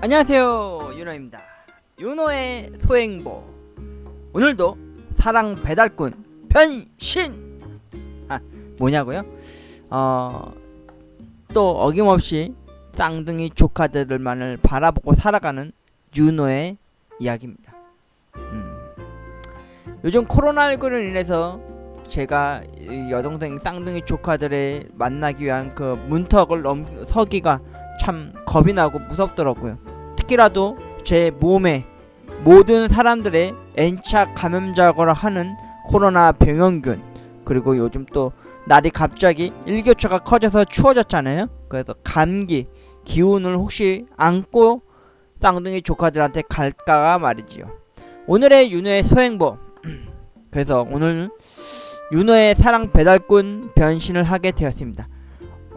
안녕하세요 윤호입니다. 윤호의 소행보. 오늘도 사랑 배달꾼 변신! 아 뭐냐고요? 어 또 어김없이 쌍둥이 조카들만을 바라보고 살아가는 윤호의 이야기입니다. 음, 요즘 코로나19로 인해서 제가 이 여동생 쌍둥이 조카들을 만나기 위한 그 문턱을 넘서기가 참 겁이 나고 무섭더라고요. 특히라도 제 몸에 모든 사람들의 N차 감염자고라 하는 코로나 병원균 그리고 요즘 또 날이 갑자기 일교차가 커져서 추워졌잖아요. 그래서 감기 기운을 혹시 안고 쌍둥이 조카들한테 갈까 말이지요. 오늘의 윤호의 소행보 그래서 오늘 윤호의 사랑 배달꾼 변신을 하게 되었습니다.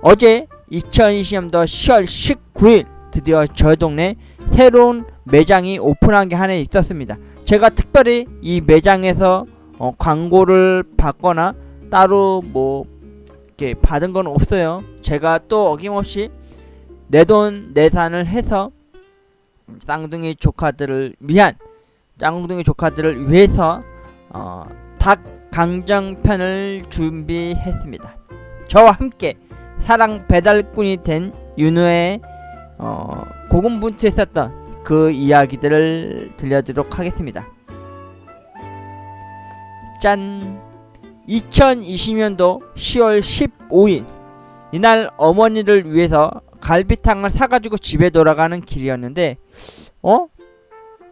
어제 2020년도 10월 19일 드디어 저희 동네 새로운 매장이 오픈한 게 하나 있었습니다. 제가 특별히 이 매장에서 어, 광고를 받거나 따로 뭐 이렇게 받은 건 없어요. 제가 또 어김없이 내 돈 내산을 해서 쌍둥이 조카들을 위한 쌍둥이 조카들을 위해서 어, 닭 강정편을 준비했습니다. 저와 함께 사랑 배달꾼이 된 윤호의 어, 고군분투했었던 그 이야기들을 들려드리도록 하겠습니다. 짠! 2020년도 10월 15일 이날 어머니를 위해서 갈비탕을 사가지고 집에 돌아가는 길이었는데 어?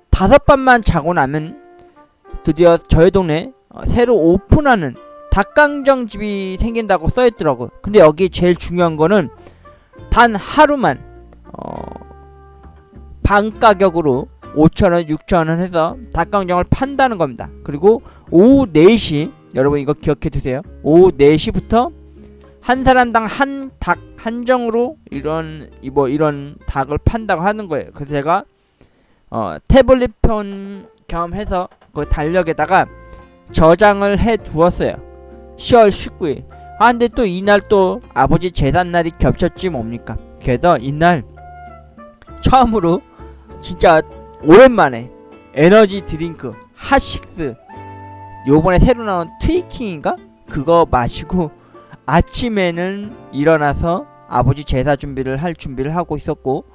다섯 밤만 자고 나면 드디어 저희 동네 어, 새로 오픈하는 닭강정 집이 생긴다고 써있더라고요. 근데 여기 제일 중요한 거는 단 하루만 어, 반 가격으로 5천원, 6천원 해서 닭강정을 판다는 겁니다. 그리고 오후 4시 여러분 이거 기억해 두세요. 오후 4시부터 한 사람당 한 닭 한정으로 이런 이뭐 이런 닭을 판다고 하는 거예요. 그래서 제가 어, 태블릿 편 겸 해서 그 달력에다가 저장을 해 두었어요. 10월 19일. 아 근데 또 이날 또 아버지 재산날이 겹쳤지 뭡니까? 그래서 이날 처음으로 진짜 오랜만에 에너지 드링크 핫식스 요번에 새로 나온 트위킹인가? 그거 마시고 아침에는 일어나서 아버지 제사 준비를 할 준비를 하고 있었고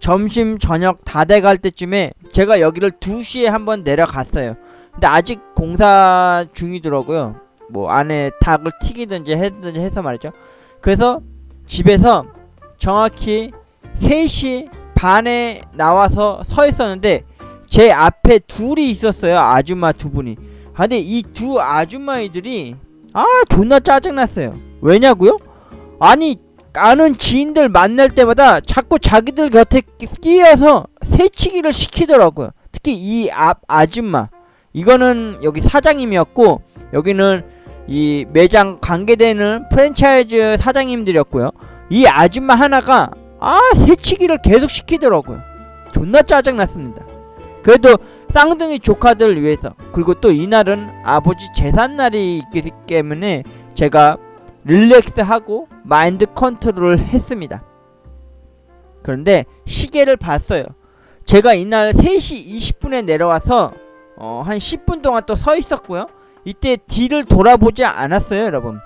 점심 저녁 다 돼갈 때쯤에 제가 여기를 2시에 한번 내려갔어요. 근데 아직 공사 중이더라고요. 뭐 안에 닭을 튀기든지 했든지 해서 말이죠. 그래서 집에서 정확히 3시 반에 나와서 서 있었는데 제 앞에 둘이 있었어요. 아줌마 두 분이. 아, 근데 이 두 아줌마이들이 아 존나 짜증났어요. 왜냐고요? 아니 아는 지인들 만날 때마다 자꾸 자기들 곁에 끼어서 새치기를 시키더라고요. 특히 이 앞 아줌마 이거는 여기 사장님이었고 여기는 이 매장 관계되는 프랜차이즈 사장님들이었고요. 이 아줌마 하나가 아 새치기를 계속 시키더라고요. 존나 짜증났습니다. 그래도 쌍둥이 조카들을 위해서 그리고 또 이날은 아버지 재산날이 있기 때문에 제가 릴렉스하고 마인드 컨트롤을 했습니다. 그런데 시계를 봤어요. 제가 이날 3시 20분에 내려와서 어, 한 10분 동안 또 서 있었고요. 이때 뒤를 돌아보지 않았어요, 여러분.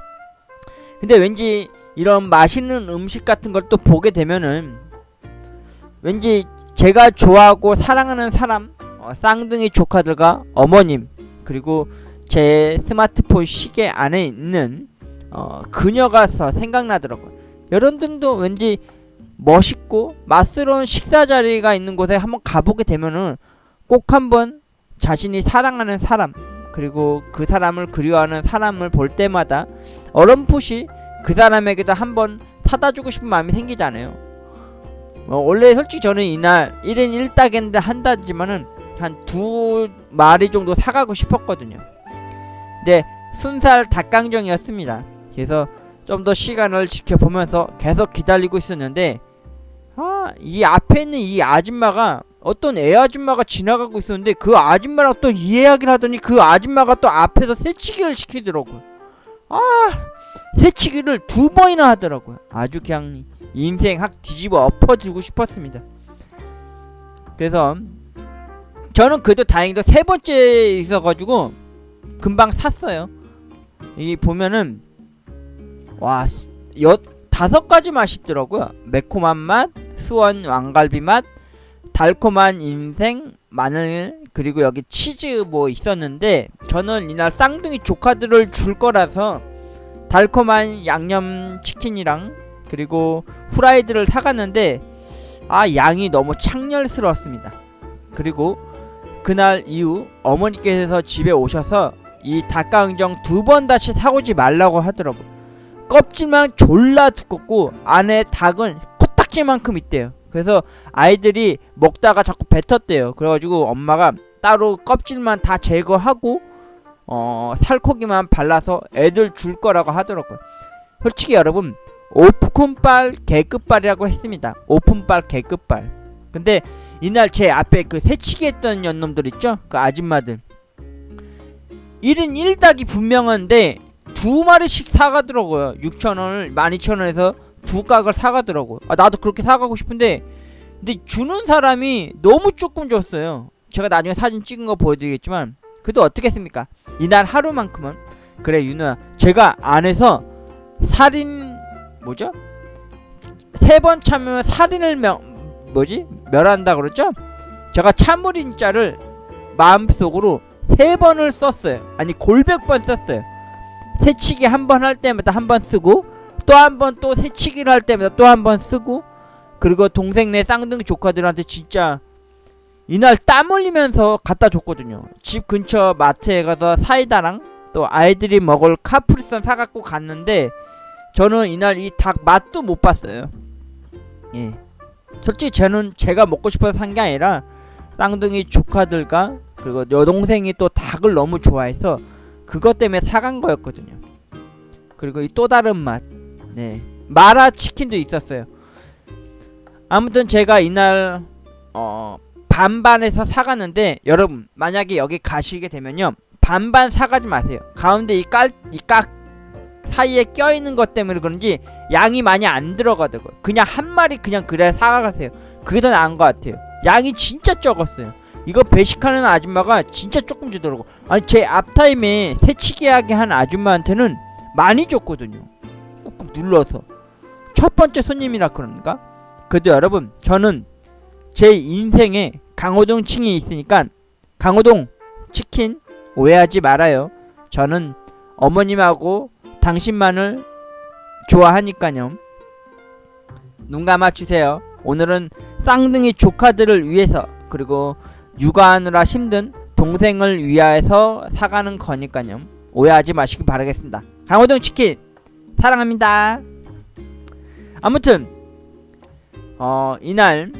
근데 왠지 이런 맛있는 음식 같은 걸 또 보게 되면은 왠지 제가 좋아하고 사랑하는 사람, 어, 쌍둥이 조카들과 어머님, 그리고 제 스마트폰 시계 안에 있는 어, 그녀가 서 생각나더라고요. 여러분들도 왠지 멋있고 맛스러운 식사 자리가 있는 곳에 한번 가보게 되면은 꼭 한번 자신이 사랑하는 사람 그리고 그 사람을 그리워하는 사람을 볼 때마다 어렴풋이 그 사람에게도 한번 사다 주고 싶은 마음이 생기잖아요. 어, 원래 솔직히 저는 이날 1인 1닭인데 한다지만은 한 두 마리 정도 사가고 싶었거든요. 근데 순살 닭강정이었습니다. 그래서 좀 더 시간을 지켜보면서 계속 기다리고 있었는데 아, 이 앞에 있는 이 아줌마가 어떤 애 아줌마가 지나가고 있었는데 그 아줌마랑 또 이야기를 하더니 그 아줌마가 또 앞에서 새치기를 시키더라고요. 아, 새치기를 두 번이나 하더라고요. 아주 그냥 인생 확 뒤집어 엎어주고 싶었습니다. 그래서 저는 그래도 다행히도 세 번째 있어가지고 금방 샀어요. 이 보면은 와 여, 다섯 가지 맛이 있더라고요. 매콤한 맛, 수원 왕갈비 맛, 달콤한 인생, 마늘 그리고 여기 치즈 뭐 있었는데 저는 이날 쌍둥이 조카들을 줄 거라서 달콤한 양념 치킨이랑 그리고 후라이드를 사갔는데 아 양이 너무 창렬스러웠습니다. 그리고 그날 이후 어머니께서 집에 오셔서 이 닭강정 두 번 다시 사오지 말라고 하더라고. 껍질만 졸라 두껍고 안에 닭은 코딱지만큼 있대요. 그래서 아이들이 먹다가 자꾸 뱉었대요. 그래가지고 엄마가 따로 껍질만 다 제거하고 어 살코기만 발라서 애들 줄 거라고 하더라고요. 솔직히 여러분 오픈빨 개끝발이라고 했습니다. 오픈빨 개끝발. 근데 이날 제 앞에 그 새치기 했던 연놈들 있죠? 그 아줌마들 1인 1닭이 분명한데 두 마리씩 사가더라고요 6천원을 12,000원에서 두 깍을 사가더라고요 아 나도 그렇게 사가고 싶은데 근데 주는 사람이 너무 조금 줬어요 제가 나중에 사진 찍은 거 보여드리겠지만 그래도 어떻게 했습니까 이날 하루만큼은 그래 윤호야 제가 안에서 살인 뭐죠? 세 번 참으면 살인을 명 뭐지? 멸한다 그랬죠? 제가 참을인 자를 마음속으로 세 번을 썼어요. 아니 골백 번 썼어요. 새치기 한 번 할 때마다 한 번 쓰고 또 한 번 또 새치기를 할 때마다 또 한 번 쓰고 그리고 동생 네 쌍둥이 조카들한테 진짜 이날 땀 흘리면서 갖다 줬거든요. 집 근처 마트에 가서 사이다랑 또 아이들이 먹을 카프리선 사갖고 갔는데 저는 이날 이 닭 맛도 못 봤어요. 예. 솔직히 저는 제가 먹고 싶어서 산 게 아니라 쌍둥이 조카들과 그리고 여동생이 또 닭을 너무 좋아해서 그것 때문에 사간 거였거든요. 그리고 이 또 다른 맛, 네 마라 치킨도 있었어요. 아무튼 제가 이날 어 반반에서 사갔는데 여러분 만약에 여기 가시게 되면요 반반 사가지 마세요. 가운데 이깔이깍 사이에 껴있는 것 때문에 그런지 양이 많이 안 들어가더라고요. 그냥 한 마리 그냥 그래 사가세요. 그게 더 나은 것 같아요. 양이 진짜 적었어요. 이거 배식하는 아줌마가 진짜 조금 주더라고. 아니 제 앞타임에 새치기 하게 한 아줌마한테는 많이 줬거든요. 꾹꾹 눌러서 첫 번째 손님이라 그런가? 그래도 여러분 저는 제 인생에 강호동 층이 있으니까 강호동 치킨 오해하지 말아요. 저는 어머님하고 당신만을 좋아하니까요. 눈 감아 주세요. 오늘은 쌍둥이 조카들을 위해서 그리고 육아하느라 힘든 동생을 위하여서 사가는 거니까요. 오해하지 마시기 바라겠습니다. 강호동 치킨 사랑합니다. 아무튼 어 이날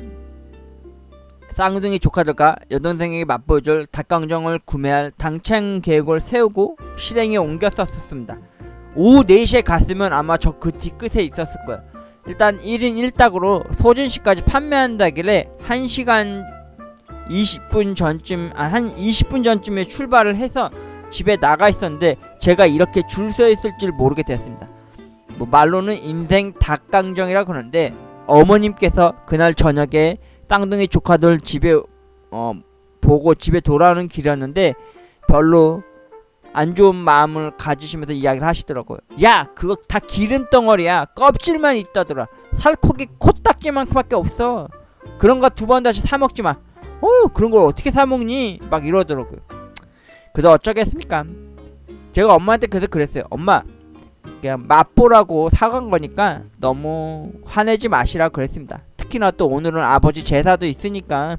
쌍둥이 조카들과 여동생에게 맛보여줄 닭강정을 구매할 당첨 계획을 세우고 실행에 옮겼었습니다. 오후 4시에 갔으면 아마 저 그 뒤끝에 있었을 거예요. 일단 1인 1닭으로 소진시까지 판매한다길래 1시간 20분 전쯤 아, 한 20분 전쯤에 출발을 해서 집에 나가 있었는데 제가 이렇게 줄 서 있을 줄 모르게 되었습니다. 뭐 말로는 인생 닭강정이라 그러는데 어머님께서 그날 저녁에 쌍둥이 조카들 집에 어 보고 집에 돌아오는 길이었는데 별로 안 좋은 마음을 가지시면서 이야기를 하시더라고요. 야, 그거 다 기름 덩어리야. 껍질만 있다더라. 살코기 코딱지만큼밖에 없어. 그런 거 두 번 다시 사 먹지 마. 어, 그런 걸 어떻게 사 먹니? 막 이러더라고요. 그래도 어쩌겠습니까? 제가 엄마한테 그래서 그랬어요. 엄마, 그냥 맛보라고 사간 거니까 너무 화내지 마시라 그랬습니다. 특히나 또 오늘은 아버지 제사도 있으니까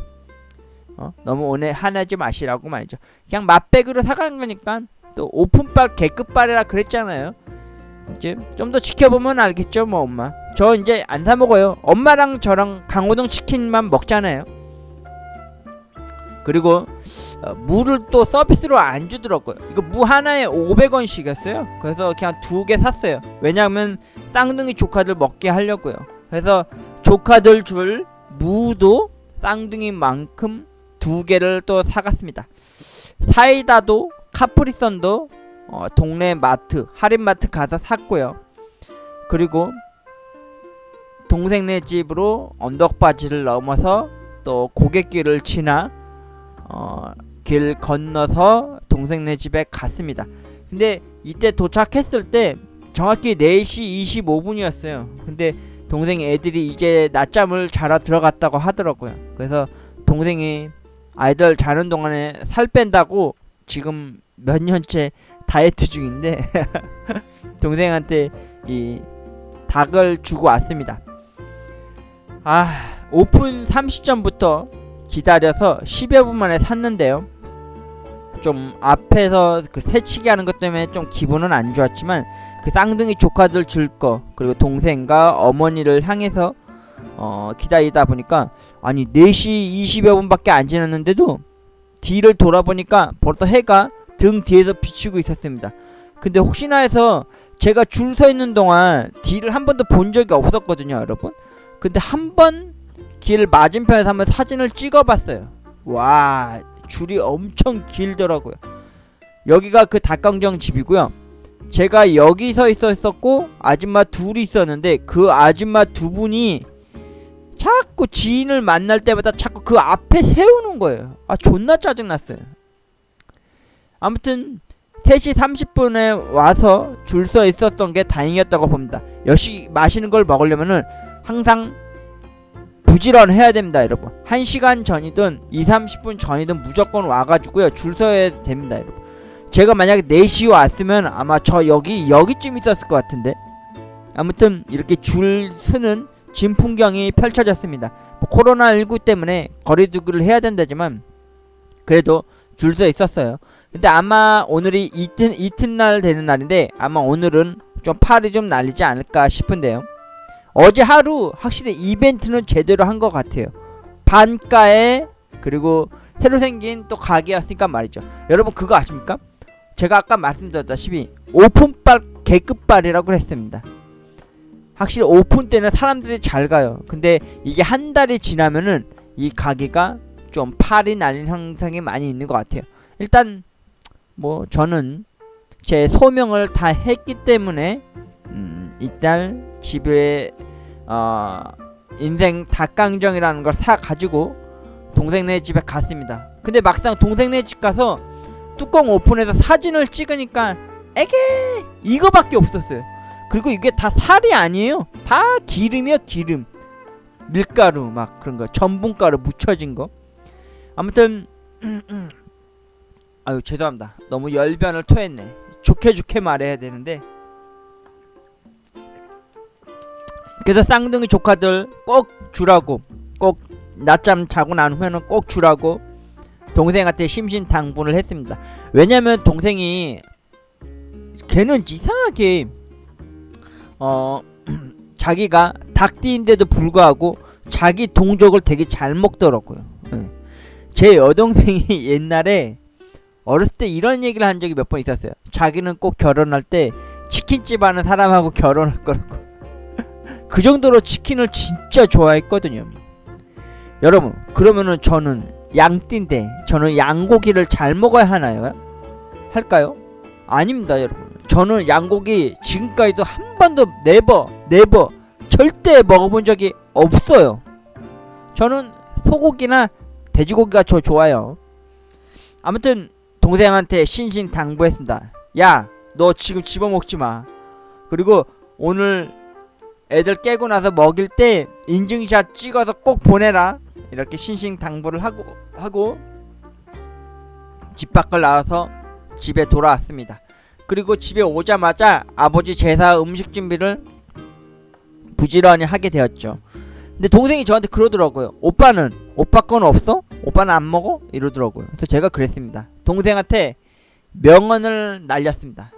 어? 너무 오늘 화내지 마시라고 말이죠. 그냥 맛백으로 사간 거니까 또 오픈빨 개급발이라 그랬잖아요. 이제 좀 더 지켜보면 알겠죠, 뭐 엄마. 저 이제 안 사 먹어요. 엄마랑 저랑 강호동 치킨만 먹잖아요. 그리고 어, 무를 또 서비스로 안 주더라고요. 이거 무 하나에 500원씩이었어요. 그래서 그냥 두 개 샀어요. 왜냐면 쌍둥이 조카들 먹게 하려고요. 그래서 조카들 줄 무도 쌍둥이만큼 두 개를 또 사갔습니다. 사이다도 카프리선도 어, 동네 마트 할인마트 가서 샀고요. 그리고 동생네 집으로 언덕바지를 넘어서 또 고갯길을 지나 어, 길 건너서 동생네 집에 갔습니다. 근데 이때 도착했을 때 정확히 4시 25분이었어요. 근데 동생 애들이 이제 낮잠을 자러 들어갔다고 하더라고요. 그래서 동생이 아이들 자는 동안에 살 뺀다고 지금 몇 년째 다이어트 중인데 동생한테 이 닭을 주고 왔습니다. 아 오픈 30전부터 기다려서 10여 분 만에 샀는데요. 좀 앞에서 그 새치기 하는 것 때문에 좀 기분은 안 좋았지만 그 쌍둥이 조카들 줄 거 그리고 동생과 어머니를 향해서 어 기다리다 보니까 아니 4시 20여 분밖에 안 지났는데도 뒤를 돌아보니까 벌써 해가 등 뒤에서 비추고 있었습니다. 근데 혹시나 해서 제가 줄 서 있는 동안 뒤를 한 번도 본 적이 없었거든요, 여러분. 근데 한 번 길 맞은편에서 한번 사진을 찍어봤어요. 와, 줄이 엄청 길더라고요. 여기가 그 닭강정 집이고요. 제가 여기 서 있었고 아줌마 둘이 있었는데 그 아줌마 두 분이 자꾸 지인을 만날 때마다 자꾸 그 앞에 세우는 거예요. 아 존나 짜증났어요. 아무튼 3시 30분에 와서 줄 서 있었던 게 다행이었다고 봅니다. 역시 맛있는 걸 먹으려면은 항상 부지런해야 됩니다, 여러분. 1시간 전이든 2, 30분 전이든 무조건 와가지고요. 줄 서야 됩니다, 여러분. 제가 만약에 4시에 왔으면 아마 저 여기 여기쯤 있었을 것 같은데. 아무튼 이렇게 줄 서는 진 풍경이 펼쳐졌습니다. 뭐 코로나19 때문에 거리두기를 해야 된다지만 그래도 줄 서 있었어요. 근데 아마 오늘이 이튿, 이튿날 되는 날인데 아마 오늘은 좀 팔이 좀 날리지 않을까 싶은데요. 어제 하루 확실히 이벤트는 제대로 한 것 같아요. 반가에 그리고 새로 생긴 또 가게였으니까 말이죠. 여러분 그거 아십니까? 제가 아까 말씀드렸다시피 오픈빨 개급발이라고 했습니다. 확실히 오픈 때는 사람들이 잘 가요. 근데 이게 한 달이 지나면은 이 가게가 좀 팔이 날린 현상이 많이 있는 것 같아요. 일단 뭐 저는 제 소명을 다 했기 때문에 음, 이달 집에 어, 인생 닭강정이라는 걸 사 가지고 동생네 집에 갔습니다. 근데 막상 동생네 집 가서 뚜껑 오픈해서 사진을 찍으니까 에게 이거밖에 없었어요. 그리고 이게 다 살이 아니에요. 다 기름이요 기름. 밀가루 막 그런 거 전분가루 묻혀진 거. 아무튼 아유 죄송합니다. 너무 열변을 토했네. 좋게 좋게 말해야 되는데. 그래서 쌍둥이 조카들 꼭 주라고 꼭 낮잠 자고 난 후에는 꼭 주라고 동생한테 심신당부를 했습니다. 왜냐면 동생이 걔는 이상하게 어 자기가 닭띠인데도 불구하고 자기 동족을 되게 잘 먹더라고요. 예. 제 여동생이 옛날에 어렸을 때 이런 얘기를 한 적이 몇 번 있었어요. 자기는 꼭 결혼할 때 치킨집 하는 사람하고 결혼할 거라고. 그 정도로 치킨을 진짜 좋아했거든요. 여러분, 그러면은 저는 양띠인데 저는 양고기를 잘 먹어야 하나요? 할까요? 아닙니다, 여러분. 저는 양고기 지금까지도 한 번도 네버 네버 절대 먹어본 적이 없어요. 저는 소고기나 돼지고기가 저 좋아요. 아무튼 동생한테 신신 당부했습니다. 야, 너 지금 집어먹지 마. 그리고 오늘 애들 깨고 나서 먹일 때 인증샷 찍어서 꼭 보내라. 이렇게 신신 당부를 하고 하고 집 밖을 나와서 집에 돌아왔습니다. 그리고 집에 오자마자 아버지 제사 음식 준비를 부지런히 하게 되었죠. 근데 동생이 저한테 그러더라고요. 오빠는 오빠 건 없어? 오빠는 안 먹어? 이러더라고요. 그래서 제가 그랬습니다. 동생한테 명언을 날렸습니다.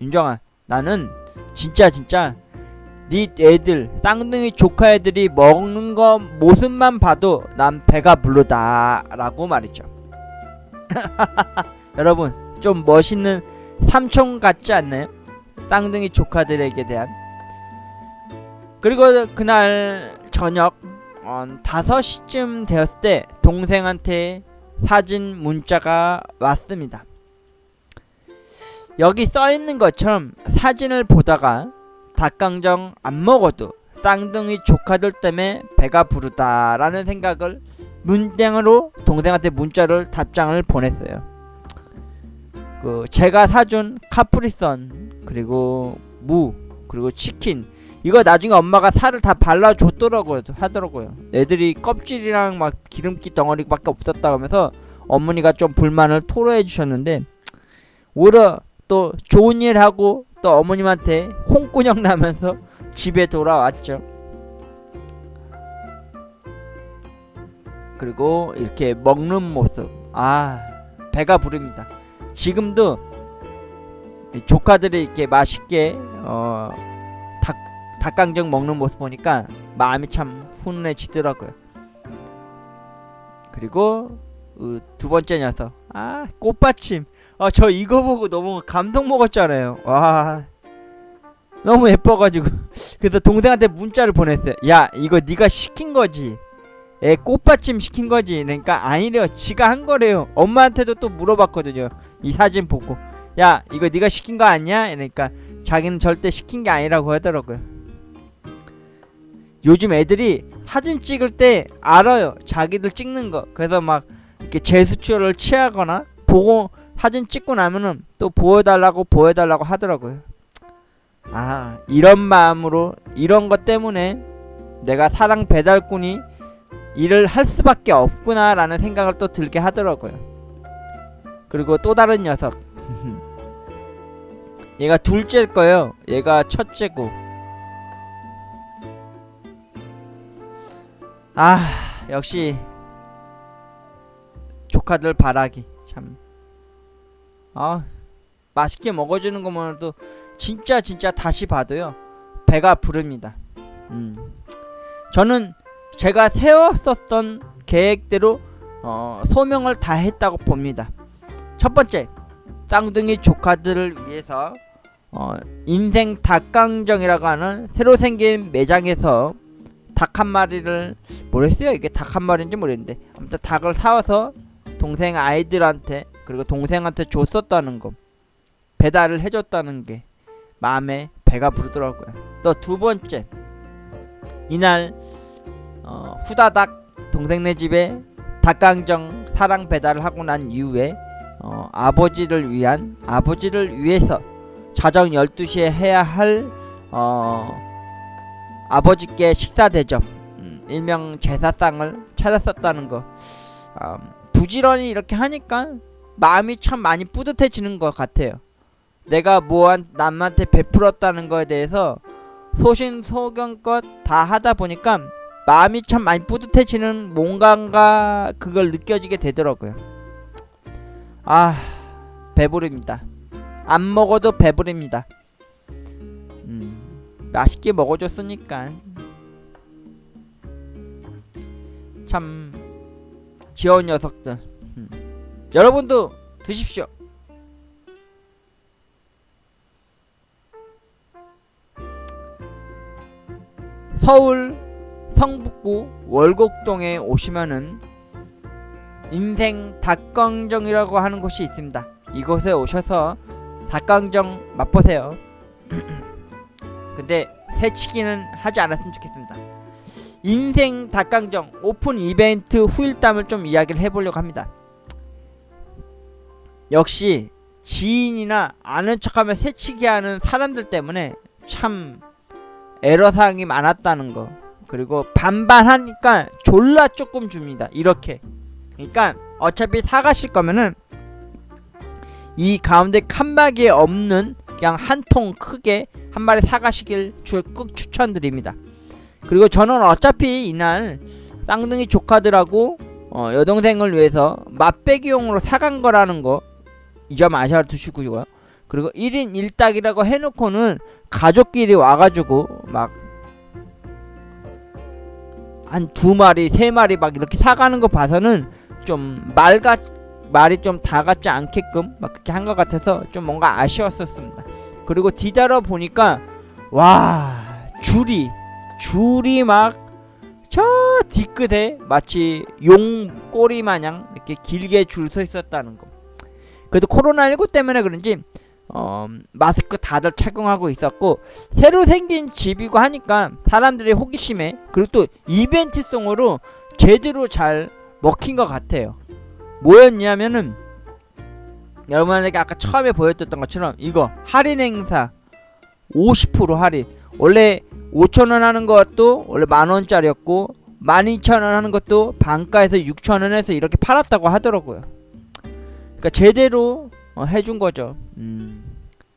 윤정아, 나는 진짜 진짜 네 애들 쌍둥이 조카 애들이 먹는 거 모습만 봐도 난 배가 부르다 라고 말했죠. 여러분 좀 멋있는 삼촌 같지 않나요? 쌍둥이 조카들에게 대한 그리고 그날 저녁 어, 5시쯤 되었을 때 동생한테 사진 문자가 왔습니다. 여기 써 있는 것처럼 사진을 보다가 닭강정 안 먹어도 쌍둥이 조카들 때문에 배가 부르다 라는 생각을 문장으로 동생한테 문자를 답장을 보냈어요. 그 제가 사준 카프리선 그리고 무 그리고 치킨 이거 나중에 엄마가 살을 다 발라줬더라고요 하더라고요. 애들이 껍질이랑 막 기름기 덩어리밖에 없었다 하면서 어머니가 좀 불만을 토로해 주셨는데 오히려 또 좋은 일 하고 또 어머님한테 홍군형 나면서 집에 돌아왔죠. 그리고 이렇게 먹는 모습 아 배가 부릅니다. 지금도 이 조카들이 이렇게 맛있게 어 닭, 닭강정 먹는 모습 보니까 마음이 참 훈훈해지더라고요. 그리고 어, 두 번째 녀석 아 꽃받침 아 저 이거 보고 너무 감동 먹었잖아요. 와 너무 예뻐가지고 그래서 동생한테 문자를 보냈어요. 야 이거 네가 시킨 거지. 애 꽃받침 시킨 거지. 그러니까 아니래요. 지가 한 거래요. 엄마한테도 또 물어봤거든요. 이 사진 보고 야 이거 네가 시킨 거 아니야? 그러니까 자기는 절대 시킨 게 아니라고 하더라고요. 요즘 애들이 사진 찍을 때 알아요. 자기들 찍는 거. 그래서 막 이렇게 제스처를 취하거나 보고 사진 찍고 나면은 또 보여달라고 보여달라고 하더라고요. 아 이런 마음으로 이런 것 때문에 내가 사랑 배달꾼이 일을 할 수밖에 없구나라는 생각을 또 들게 하더라고요. 그리고 또 다른 녀석. 얘가 둘째일 거예요. 얘가 첫째고. 아, 역시 조카들 바라기 참. 아, 맛있게 먹어주는 것만으로도 진짜 진짜 다시 봐도요 배가 부릅니다. 음, 저는 제가 세웠었던 계획대로 어, 소명을 다 했다고 봅니다. 첫 번째, 쌍둥이 조카들을 위해서 어, 인생 닭강정이라고 하는 새로 생긴 매장에서 닭 한 마리를 뭐랬어요? 이게 닭 한 마리인지 모르겠는데 아무튼 닭을 사와서 동생 아이들한테 그리고 동생한테 줬었다는 거 배달을 해줬다는 게 마음에 배가 부르더라고요. 또 두 번째 이날 어, 후다닥 동생네 집에 닭강정 사랑 배달을 하고 난 이후에 어, 아버지를 위한 아버지를 위해서 자정 12시에 해야 할 어, 아버지께 식사 대접 음, 일명 제사상을 차렸었다는 거 아, 부지런히 이렇게 하니까 마음이 참 많이 뿌듯해지는 것 같아요. 내가 뭐한 남한테 베풀었다는 거에 대해서 소신소경껏 다 하다 보니까 마음이 참 많이 뿌듯해지는 뭔가가 그걸 느껴지게 되더라고요. 아 배부릅니다. 안 먹어도 배부릅니다. 음, 맛있게 먹어줬으니까 참 귀여운 녀석들. 음. 여러분도 드십시오. 서울 성북구 월곡동에 오시면은 인생 닭강정이라고 하는 곳이 있습니다. 이곳에 오셔서 닭강정 맛보세요. 근데 새치기는 하지 않았으면 좋겠습니다. 인생 닭강정 오픈 이벤트 후일담을 좀 이야기를 해보려고 합니다. 역시 지인이나 아는 척하면 새치기 하는 사람들 때문에 참 애로사항이 많았다는 거. 그리고 반반하니까 졸라 조금 줍니다. 이렇게. 그러니까 어차피 사가실 거면은 이 가운데 칸막이에 없는 그냥 한 통 크게 한 마리 사가시길 적극 추천드립니다. 그리고 저는 어차피 이날 쌍둥이 조카들하고 어, 여동생을 위해서 맛배기용으로 사간 거라는 거 이 점 아셔 두시고요. 그리고 1인 1닭이라고 해놓고는 가족끼리 와가지고 막 한 두 마리, 세 마리 막 이렇게 사가는 거 봐서는 좀 말같 말이 좀 다 같지 않게끔 막 그렇게 한 것 같아서 좀 뭔가 아쉬웠었습니다. 그리고 뒤따라 보니까 와 줄이 줄이 막 저 뒤끝에 마치 용 꼬리 마냥 이렇게 길게 줄 서 있었다는 거. 그래도 코로나19 때문에 그런지 어, 마스크 다들 착용하고 있었고 새로 생긴 집이고 하니까 사람들의 호기심에 그리고 또 이벤트성으로 제대로 잘 먹힌 것 같아요. 뭐였냐면은 여러분에게 아까 처음에 보여줬던 것처럼 이거 할인 행사. 50% 할인. 원래 5천원 하는 것도 원래 만원짜리였고 12,000원 하는 것도 반가에서 6천원에서 이렇게 팔았다고 하더라고요 그러니까 제대로 어, 해준 거죠. 음,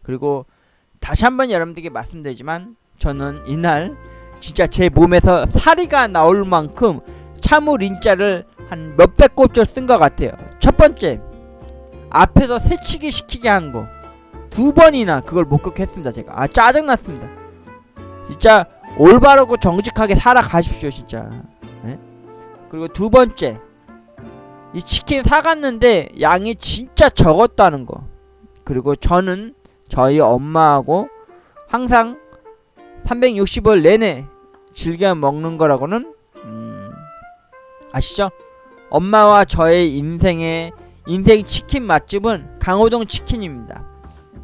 그리고 다시 한번 여러분들에게 말씀드리지만 저는 이날 진짜 제 몸에서 사리가 나올 만큼 참우 린자를 한 몇백 곱절 쓴 것 같아요. 첫 번째 앞에서 새치기 시키게 한 거. 두 번이나 그걸 목격했습니다 제가. 아 짜증 났습니다. 진짜 올바르고 정직하게 살아가십시오 진짜. 예? 그리고 두 번째 이 치킨 사갔는데 양이 진짜 적었다는 거 그리고 저는 저희 엄마하고 항상 360일 내내 즐겨 먹는 거라고는 음, 아시죠? 엄마와 저의 인생의 인생 치킨 맛집은 강호동 치킨입니다.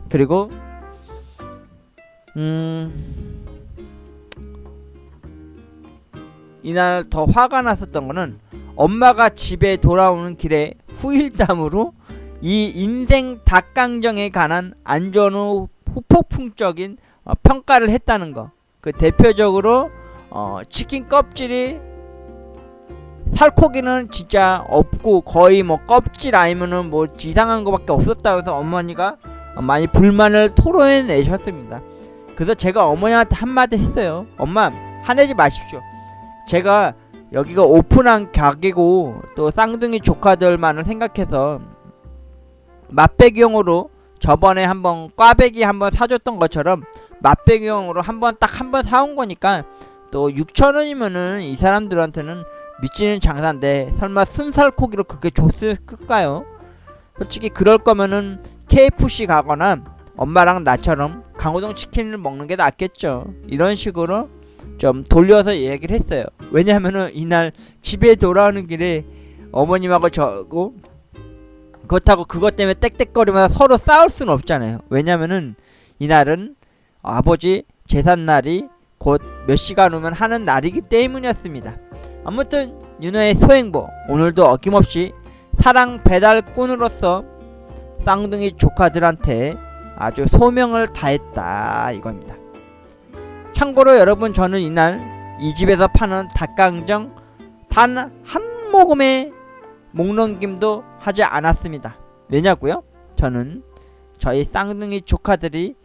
그리고 음 이날 더 화가 났었던 거는 엄마가 집에 돌아오는 길에 후일담으로 이 인생 닭강정에 관한 안 좋은 후- 후폭풍적인 어, 평가를 했다는 거. 그 대표적으로 어, 치킨 껍질이 살코기는 진짜 없고 거의 뭐 껍질 아니면은 뭐 이상한 거밖에 없었다고 해서 어머니가 많이 불만을 토로해 내셨습니다. 그래서 제가 어머니한테 한마디 했어요. 엄마 화내지 마십시오. 제가 여기가 오픈한 가게고 또 쌍둥이 조카들만을 생각해서 맛배기용으로 저번에 한번 꽈배기 한번 사줬던 것처럼 맛배기용으로 한번 딱 한 번 사온 거니까 또 6천 원이면은 이 사람들한테는 미치는 장사인데 설마 순살코기로 그렇게 줬을까요? 솔직히 그럴 거면은 KFC 가거나 엄마랑 나처럼 강호동 치킨을 먹는 게 낫겠죠. 이런 식으로 좀 돌려서 얘기를 했어요. 왜냐면은 이날 집에 돌아오는 길에 어머님하고 저고 그렇다고 그것 때문에 땡땡거리면서 서로 싸울 수는 없잖아요. 왜냐면은 이날은 아버지 제삿날이 곧 몇 시간 후면 하는 날이기 때문이었습니다. 아무튼 윤호의 소행보 오늘도 어김없이 사랑 배달꾼으로서 쌍둥이 조카들한테 아주 소명을 다했다 이겁니다. 참고로 여러분 저는 이날 이 집에서 파는 닭강정 단 한 모금의 목넘김도 하지 않았습니다. 왜냐고요? 저는 저희 쌍둥이 조카들이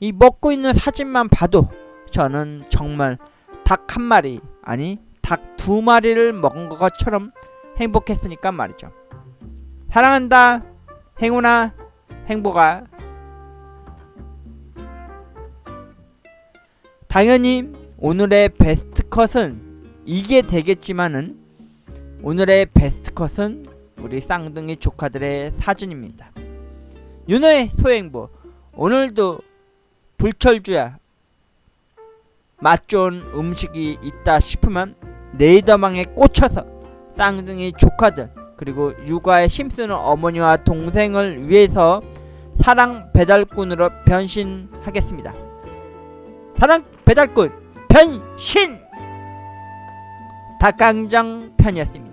이 먹고 있는 사진만 봐도 저는 정말 닭 한 마리 아니 닭 두 마리를 먹은 것처럼 행복했으니까 말이죠. 사랑한다 행운아 행복아 당연히 오늘의 베스트 컷은 이게 되겠지만은 오늘의 베스트 컷은 우리 쌍둥이 조카들의 사진입니다. 윤호의 소행보 오늘도 불철주야 맛 좋은 음식이 있다 싶으면 네이더망에 꽂혀서 쌍둥이 조카들 그리고 육아에 힘쓰는 어머니와 동생을 위해서 사랑 배달꾼으로 변신하겠습니다. 사랑 배달꾼 변신 닭강정 편이었습니다.